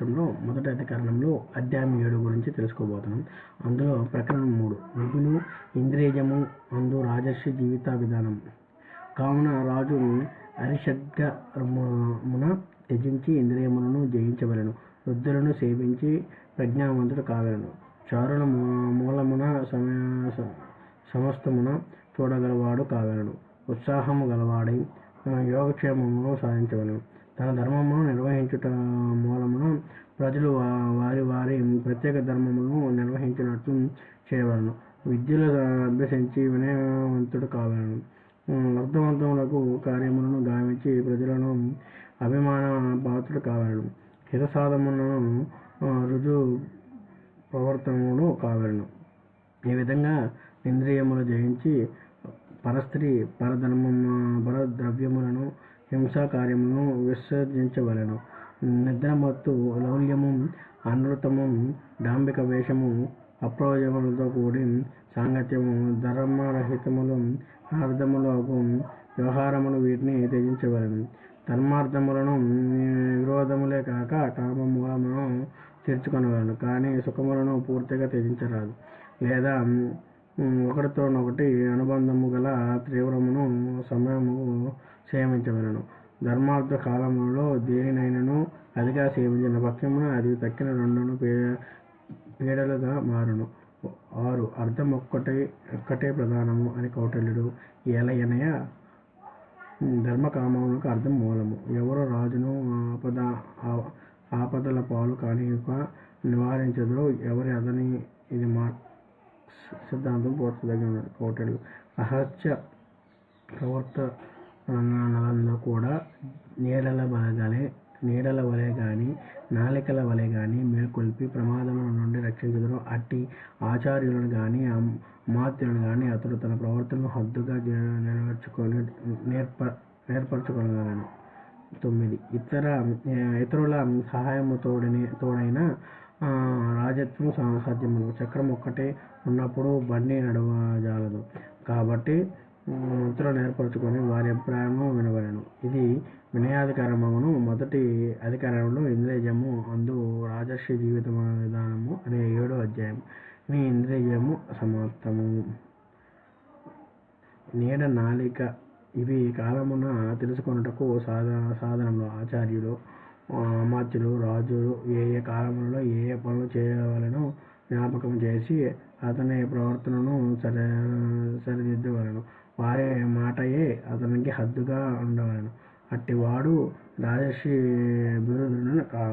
శాస్త్రంలో మొదటి అధికరణంలో అధ్యాయం ఏడు గురించి తెలుసుకోబోతున్నాం. అందులో ప్రకరణం మూడు. విధులు ఇంద్రియజము అందు రాజర్షి జీవిత విధానం. కావున రాజు అరిషడ్గమున త్యజించి ఇంద్రియములను జయించవలను. వృద్ధులను సేవించి ప్రజ్ఞావంతుడు కావలను. చారుల మూ- మూలమున సమ- సమస్తమున చూడగలవాడు కావలను. ఉత్సాహము గలవాడై యోగక్షేమమును సాధించవలను. తన ధర్మమును నిర్వహించుట ప్రజలు వారి వారి ప్రత్యేక ధర్మములను నిర్వహించినట్లు చేయవలను. విద్యలు అభ్యసించి వినయవంతుడు కావలను. అర్థవంతములకు కార్యములను గావించి ప్రజలను అభిమాన పాత్రుడు కావలను. హితసాధములను ఆ, రుజు ప్రవర్తనములు కావలను. ఈ విధంగా ఇంద్రియములు జయించి పరస్త్రీ పరధర్మ పరద్రవ్యములను హింసా కార్యములను విసర్జించవలెను. నిద్రమత్తు లౌల్యము అనృతము డాంబిక వేషము అప్రయోజములతో కూడి సాంగత్యము ధర్మరహితములు అర్థములకు వ్యవహారములు వీటిని త్యజించవలను. ధర్మార్థములను విరోధములే కాక కామములను తీర్చుకొనవలను కానీ సుఖములను పూర్తిగా త్యజించరాదు. లేదా ఒకటితోనొకటి అనుబంధము గల తీవ్రమును సమయము క్షేమించవలను. ధర్మార్థ కాలములలో దేనినైనను అధిగా సేవించిన పక్షమున అది తక్కిన రెండును పీడలుగా మారును. ఆరు అర్థం ఒక్కటే ఒక్కటే ప్రధానము అని కౌటల్యుడు ఏలయనయ ధర్మకామములకు అర్థం మూలము. ఎవరు రాజును ఆపద ఆపదల పాలు కానీక నివారించదో ఎవరి అతని ఇది మా సిద్ధాంతం పోర్చదగిన కౌటిల్యుడు రహస్య ప్రవర్తనలందు కూడా నీడల వలగలే నీడల వలె గాని నాలికల వలె గాని మేల్కొల్పి ప్రమాదముల నుండి రక్షించుదురు. అట్టి ఆచార్యులను గాని అమాత్యులను గాని అతడు తన ప్రవర్తనను హద్దుగా నెరవేర్చుకొని నేర్ప నేర్పరచుకోగలను తొమ్మిది. ఇతర ఇతరుల సహాయము తోడని తోడైన రాజత్వం సా- సాధ్యమును. చక్రం ఒక్కటే ఉన్నప్పుడు బండి నడవజాలదు. కాబట్టి ముద్రను ఏర్పరచుకొని వారి అభిప్రాయము వినవలెను ఇది వినయాధికారమును మొదటి అధికారంలో ఇంద్రియజము అందు రాజర్షి జీవిత విధానము అనే ఏడో అధ్యాయం. మీ ఇంద్రియజము సమాప్తము నీడ నాలిక ఇవి కాలమున తెలుసుకొనుటకు సాధ సాధనములు. ఆచార్యులు అమాత్యులు రాజులు ఏ ఏ కాలములలో ఏ ఏ పనులు చేయవలనో జ్ఞాపకం చేసి అతని ప్రవర్తనను సరి సరిదిద్దవలను. వారి మాటయే అతనికి హద్దుగా ఉండవలను. అట్టివాడు రాజర్షి బిరుదును కా